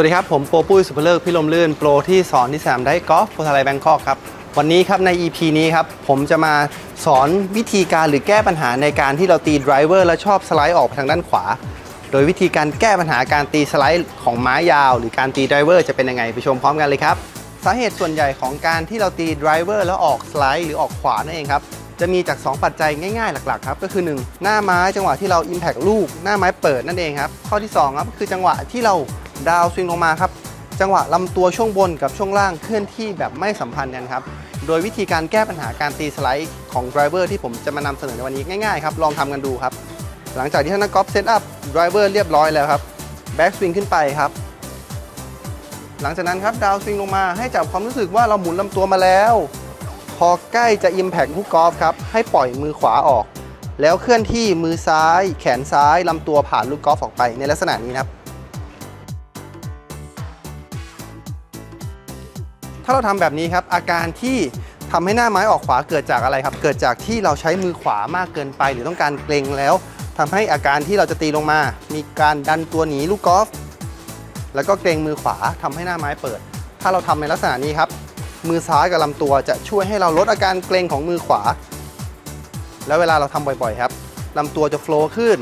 วัสดีครับ ผมโปรปุ้ยสุภเลิกพิลมลื่น โปรที่สอนที่สนามได้กอล์ฟโพธาไลแบงคอกครับ วันนี้ครับใน EP นี้ครับ ผมจะมาสอนวิธีการหรือแก้ปัญหาในการที่เราตีดรเวอร์แล้วชอบสไลด์ออกไปทางด้านขวา โดยวิธีการแก้ปัญหาการตีสไลด์ของไม้ยาว หรือการตีดรเวอร์จะเป็นยังไงไปชมพร้อมกันเลยครับ สาเหตุส่วนใหญ่ของการที่เราตีดรเวอร์แล้วออกสไลด์หรือออกขวานั่นเองครับจะมีจาก 2 ปัจจัยง่ายๆ หลักๆครับก็คือ 1 หน้าไม้จังหวะที่เรา Impact ลูก หน้าไม้เปิดนั่นเองครับข้อที่2ครับคือจังหวะที่เรา ดาวสวิงลงมาครับ จังหวะลำตัวช่วงบนกับช่วงล่างเคลื่อนที่แบบไม่สัมพันธ์กันครับ โดยวิธีการแก้ปัญหาการตีสไลด์ของไดรเวอร์ที่ผมจะมานำเสนอในวันนี้ง่ายๆครับ ลองทำกันดูครับ หลังจากที่ท่านนักกอล์ฟเซตอัพไดรเวอร์เรียบร้อยแล้วครับแบ็กสวิงขึ้นไปครับ หลังจากนั้นครับดาวสวิงลงมาให้จับความรู้สึกว่าเราหมุนลำตัวมาแล้ว พอใกล้จะ Impact ลูกกอล์ฟครับให้ปล่อยมือขวาออกแล้วเคลื่อนที่มือซ้าย แขนซ้ายลำตัวผ่านลูกกอล์ฟออกไปในลักษณะนี้นะครับ ถ้าเราทำแบบนี้ครับ อาการที่ทำให้หน้าไม้ออกขวาเกิดจากอะไรครับ เกิดจากที่เราใช้มือขวามากเกินไป หรือต้องการเกรงแล้วทำให้อาการที่เราจะตีลงมา มีการดันตัวหนีลูกกอล์ฟแล้วก็เกรงมือขวาทำให้หน้าไม้เปิด ถ้าเราทำในลักษณะนี้ครับ มือซ้ายกับลำตัวจะช่วยให้เราลดอาการเกรงของมือขวา แล้วเวลาเราทำบ่อยๆครับลำตัวจะโฟล์ขึ้น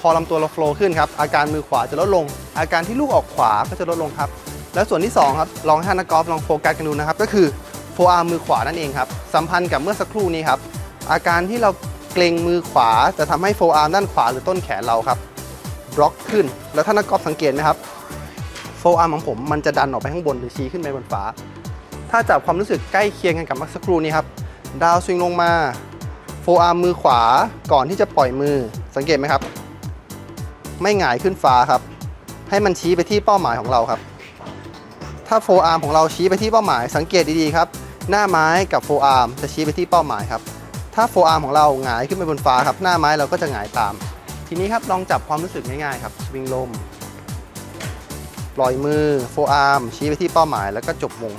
พอลำตัวเราโฟล์ขึ้นครับอาการมือขวาจะลดลง อาการที่ลูกออกขวาก็จะลดลงครับ แล้วส่วนที่ 2 ครับ ลองให้ท่านนักกอล์ฟลองโฟกัสกันดูนะครับ ก็คือโฟอาร์มมือขวานั่นเองครับ สัมพันธ์กับเมื่อสักครู่นี้ครับ อาการที่เราเกรงมือขวาจะทำให้โฟอาร์มด้านขวาหรือต้นแขนเราครับบล็อกขึ้น แล้วท่านนักกอล์ฟสังเกตไหมครับโฟอาร์มของผมมันจะดันออกไปข้างบนหรือชี้ขึ้นไปบนฟ้า ถ้าจับความรู้สึกใกล้เคียงกันกับเมื่อสักครู่นี้ครับ ดาวสวิงลงมาโฟอาร์มมือขวาก่อนที่จะปล่อยมือ สังเกตไหมครับ ไม่หงายขึ้นฟ้าครับ ให้มันชี้ไปที่เป้าหมายของเราครับ ถ้าโฟอาร์มของเราชี้ไปที่เป้าหมาย สังเกตดีๆครับ หน้าไม้กับโฟอาร์มจะชี้ไปที่เป้าหมายครับ ถ้าโฟอาร์มของเราหงายขึ้นไปบนฟ้าครับ หน้าไม้เราก็จะหงายตาม ทีนี้ครับลองจับความรู้สึกง่ายๆครับ สวิงลม ปล่อยมือ โฟอาร์มชี้ไปที่เป้าหมาย แล้วก็จบวง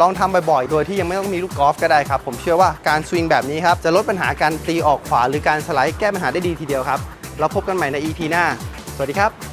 ลองทำบ่อยๆ โดยที่ยังไม่ต้องมีลูกกอล์ฟก็ได้ครับ ผมเชื่อว่าการสวิงแบบนี้ครับ จะลดปัญหาการตีออกขวาหรือการสไลด์แก้ปัญหาได้ดีทีเดียวครับ เราพบกันใหม่ใน EP หน้า สวัสดีครับ